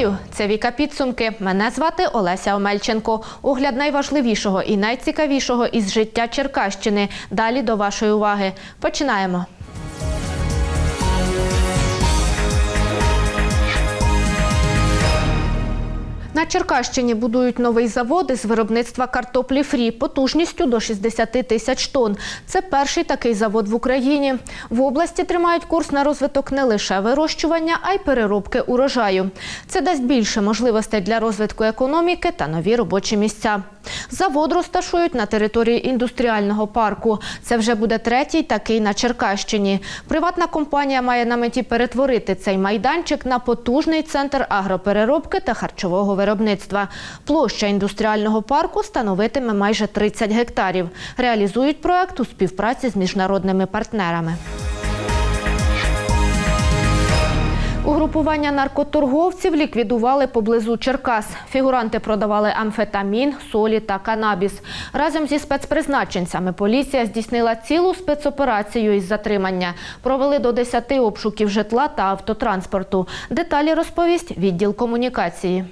Вітаю! Це Віка Підсумки. Мене звати Олеся Омельченко. Огляд найважливішого і найцікавішого із життя Черкащини. Далі до вашої уваги. Починаємо. На Черкащині будують новий завод із виробництва картоплі фрі потужністю до 60 тисяч тонн. Це перший такий завод в Україні. В області тримають курс на розвиток не лише вирощування, а й переробки урожаю. Це дасть більше можливостей для розвитку економіки та нові робочі місця. Завод розташують на території індустріального парку. Це вже буде третій такий на Черкащині. Приватна компанія має на меті перетворити цей майданчик на потужний центр агропереробки та харчового виробництва. Площа індустріального парку становитиме майже 30 гектарів. Реалізують проект у співпраці з міжнародними партнерами. Угрупування наркоторговців ліквідували поблизу Черкас. Фігуранти продавали амфетамін, солі та канабіс. Разом зі спецпризначенцями поліція здійснила цілу спецоперацію із затримання. Провели до 10 обшуків житла та автотранспорту. Деталі розповість відділ комунікації.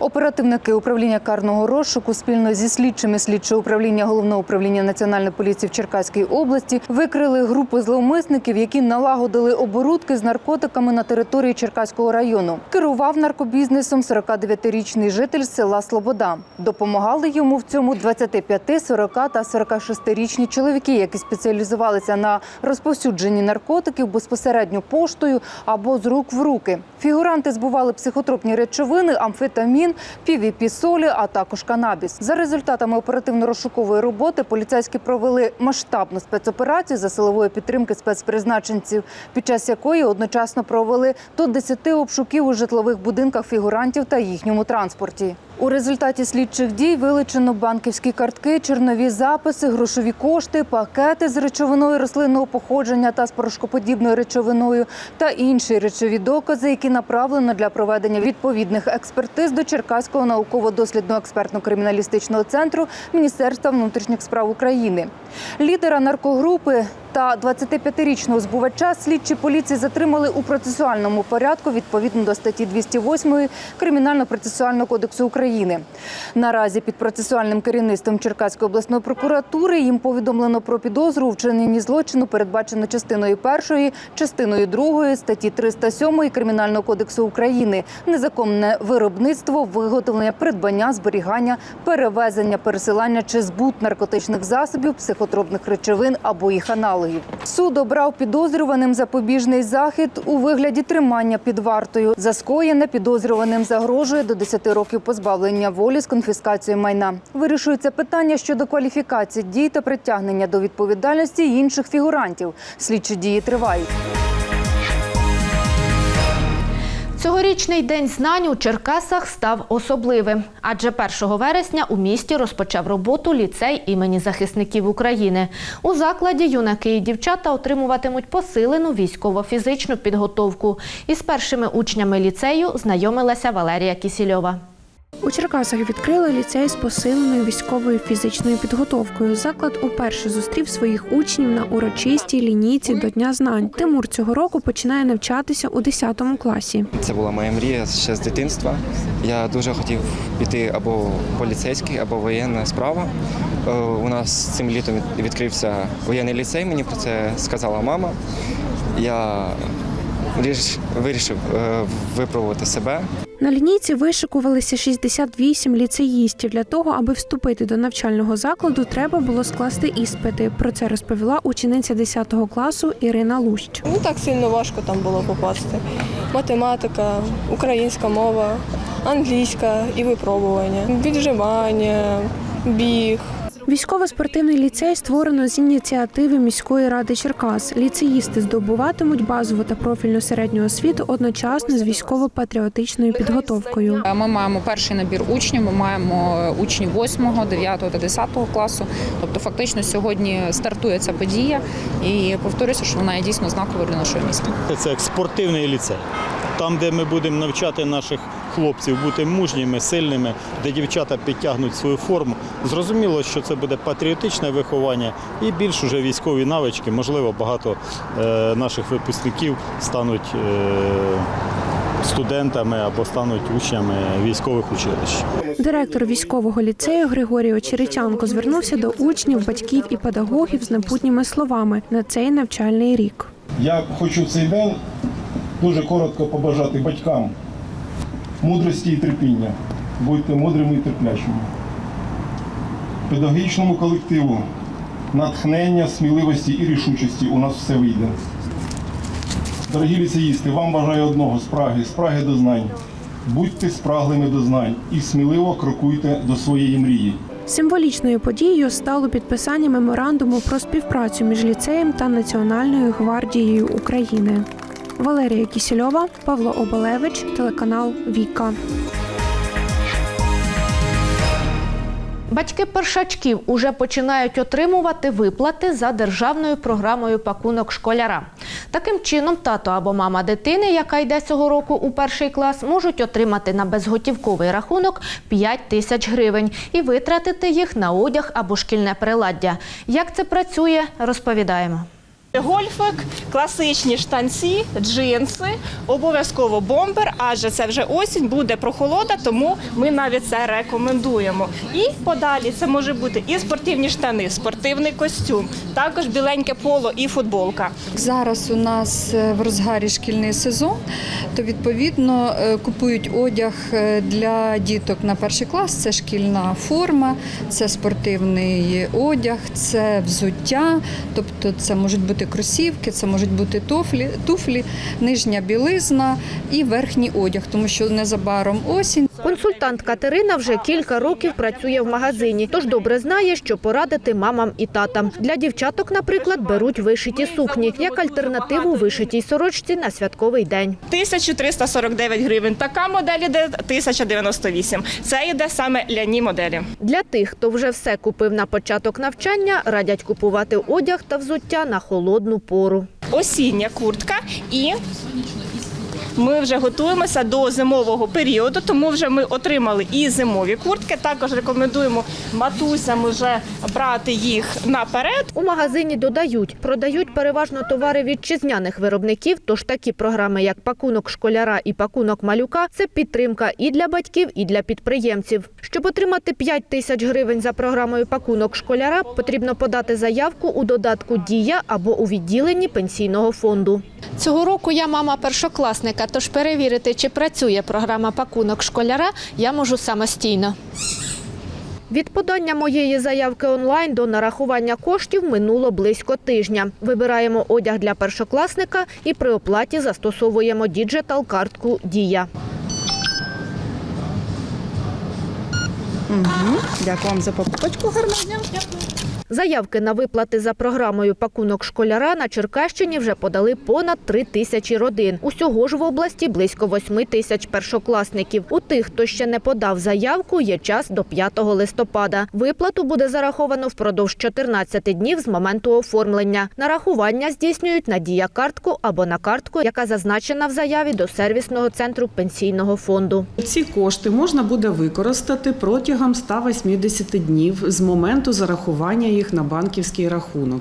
Оперативники управління карного розшуку спільно зі слідчими слідчого управління головного управління національної поліції в Черкаській області викрили групу зловмисників, які налагодили оборудки з наркотиками на території Черкаського району. Керував наркобізнесом 49-річний житель села Слобода. Допомагали йому в цьому 25, 40 та 46-річні чоловіки, які спеціалізувалися на розповсюдженні наркотиків безпосередньо поштою або з рук в руки. Фігуранти збували психотропні речовини, амфетамін, півіпі-солі, а також канабіс. За результатами оперативно-розшукової роботи поліцейські провели масштабну спецоперацію за силової підтримки спецпризначенців, під час якої одночасно провели до 10 обшуків у житлових будинках фігурантів та їхньому транспорті. У результаті слідчих дій вилучено банківські картки, чернові записи, грошові кошти, пакети з речовиною рослинного походження та з порошкоподібною речовиною та інші речові докази, які направлено для проведення відповідних експертиз до Черкаського науково-дослідного експертно-криміналістичного центру Міністерства внутрішніх справ України. Лідера наркогрупи та 25-річного збувача слідчі поліції затримали у процесуальному порядку відповідно до статті 208 Кримінально-процесуального кодексу України. Наразі під процесуальним керівництвом Черкаської обласної прокуратури їм повідомлено про підозру у злочину, передбачено частиною першої, частиною другої статті 307 Кримінального кодексу України незаконне виробництво, виготовлення, придбання, зберігання, перевезення, пересилання чи збут наркотичних засобів, психотропних речовин або їх аналогів. Суд обрав підозрюваним запобіжний захід у вигляді тримання під вартою. За скоєне підозрюваним загрожує до 10 років позбавлення волі з конфіскацією майна. Вирішується питання щодо кваліфікації дій та притягнення до відповідальності інших фігурантів. Слідчі дії тривають. Цьогорічний день знань у Черкасах став особливим, адже 1 вересня у місті розпочав роботу ліцей імені захисників України. У закладі юнаки і дівчата отримуватимуть посилену військово-фізичну підготовку. Із першими учнями ліцею знайомилася Валерія Кісільова. У Черкасах відкрили ліцей з посиленою військовою фізичною підготовкою. Заклад уперше зустрів своїх учнів на урочистій лінійці до Дня знань. Тимур цього року починає навчатися у 10 класі. Це була моя мрія ще з дитинства. Я дуже хотів піти або поліцейський, або воєнна справа. Е, У нас цим літом відкрився воєнний ліцей, мені про це сказала мама. Я вирішив е, випробувати себе. На лінійці вишикувалися 68 ліцеїстів. Для того, аби вступити до навчального закладу, треба було скласти іспити. Про це розповіла учениця 10 класу Ірина Лущ. Не так сильно важко там було попасти. Математика, українська мова, англійська і випробування, віджимання, біг. Військово-спортивний ліцей створено з ініціативи міської ради Черкас. Ліцеїсти здобуватимуть базову та профільну середню освіту одночасно з військово-патріотичною підготовкою. Ми маємо перший набір учнів. Ми маємо учнів 8, 9 та 10 класу. Тобто, фактично сьогодні стартує ця подія, і повторюся, що вона є дійсно знаковою для нашого міста. Це як спортивний ліцей. Там, де ми будемо навчати наших хлопців бути мужніми, сильними, де дівчата підтягнуть свою форму. Зрозуміло, що це буде патріотичне виховання і більш уже військові навички. Можливо, багато е, наших випускників стануть е, студентами або стануть учнями військових училищ. Директор військового ліцею Григорій Очеретянко звернувся до учнів, батьків і педагогів з непутніми словами на цей навчальний рік. Я хочу в цей день дуже коротко побажати батькам мудрості і терпіння. Будьте мудрими і терплячими. Педагогічному колективу натхнення, сміливості і рішучості у нас все вийде. Дорогі ліцеїсти, вам бажаю одного спраги, спраги до знань. Будьте спраглими до знань і сміливо крокуйте до своєї мрії. Символічною подією стало підписання меморандуму про співпрацю між ліцеєм та Національною гвардією України. Валерія Кісільова, Павло Обалевич, телеканал Віка. Батьки першачків уже починають отримувати виплати за державною програмою пакунок школяра. Таким чином, тато або мама дитини, яка йде цього року у перший клас, можуть отримати на безготівковий рахунок 5 тисяч гривень і витратити їх на одяг або шкільне приладдя. Як це працює, розповідаємо. Гольфик, класичні штанці, джинси, обов'язково бомбер, адже це вже осінь, буде прохолода, тому ми навіть це рекомендуємо. І подалі це може бути і спортивні штани, спортивний костюм, також біленьке поло і футболка. Зараз у нас е, в розгарі шкільний сезон, то відповідно е, купують одяг е, для діток на перший клас. Це шкільна форма, це спортивний одяг, це взуття, тобто це можуть бути кросівки, це можуть бути туфлі, туфлі, нижня білизна і верхній одяг, тому що незабаром осінь. Консультант Катерина вже кілька років працює в магазині, тож добре знає, що порадити мамам і татам. Для дівчаток, наприклад, беруть вишиті сукні як альтернативу вишитій сорочці на святковий день. 1349 гривень. Така модель іде 1098. Це йде саме ляні моделі. Для тих, хто вже все купив на початок навчання, радять купувати одяг та взуття на холодну пору. осіння куртка і ми вже готуємося до зимового періоду, тому вже ми отримали і зимові куртки. Також рекомендуємо матусям вже брати їх наперед. У магазині додають, продають переважно товари вітчизняних виробників, тож такі програми, як пакунок школяра і пакунок малюка, це підтримка і для батьків, і для підприємців. Щоб отримати 5 тисяч гривень за програмою пакунок школяра, потрібно подати заявку у додатку Дія або у відділенні пенсійного фонду. Цього року я мама першокласника, тож перевірити, чи працює програма пакунок школяра, я можу самостійно. Від подання моєї заявки онлайн до нарахування коштів минуло близько тижня. Вибираємо одяг для першокласника і при оплаті застосовуємо діджитал-картку Дія. Дякую вам за покупочку. Гарного дня. Заявки на виплати за програмою пакунок школяра на Черкащині вже подали понад три тисячі родин. Усього ж в області близько восьми тисяч першокласників. У тих, хто ще не подав заявку, є час до 5 листопада. Виплату буде зараховано впродовж 14 днів з моменту оформлення. Нарахування здійснюють на дія-картку або на картку, яка зазначена в заяві до сервісного центру пенсійного фонду. Ці кошти можна буде використати протягом 180 днів з моменту зарахування їх на банківський рахунок.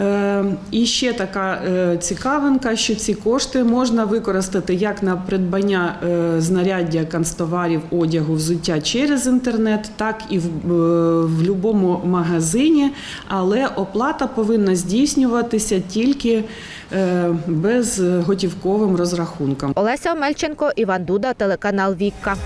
Е, І ще така е, цікавинка, що ці кошти можна використати як на придбання е, знаряддя, канцтоварів, одягу, взуття через інтернет, так і в, будь-якому магазині, але оплата повинна здійснюватися тільки безготівковим розрахунком. Олеся Омельченко, Іван Дуда, телеканал Вікка.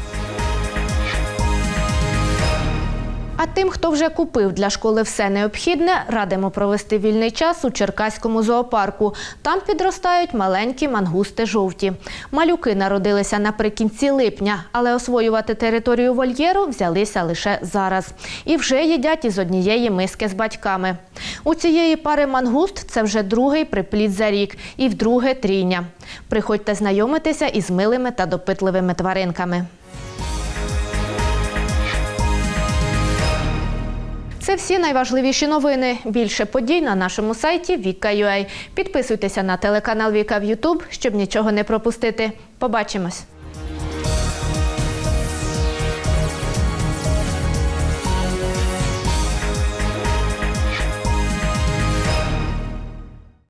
А тим, хто вже купив для школи все необхідне, радимо провести вільний час у Черкаському зоопарку. Там підростають маленькі мангусти жовті. Малюки народилися наприкінці липня, але освоювати територію вольєру взялися лише зараз. І вже їдять із однієї миски з батьками. У цієї пари мангуст це вже другий приплід за рік і вдруге трійня. Приходьте знайомитися із милими та допитливими тваринками. Це всі найважливіші новини. Більше подій на нашому сайті Віка.ua. Підписуйтеся на телеканал Віка в Ютуб, щоб нічого не пропустити. Побачимось.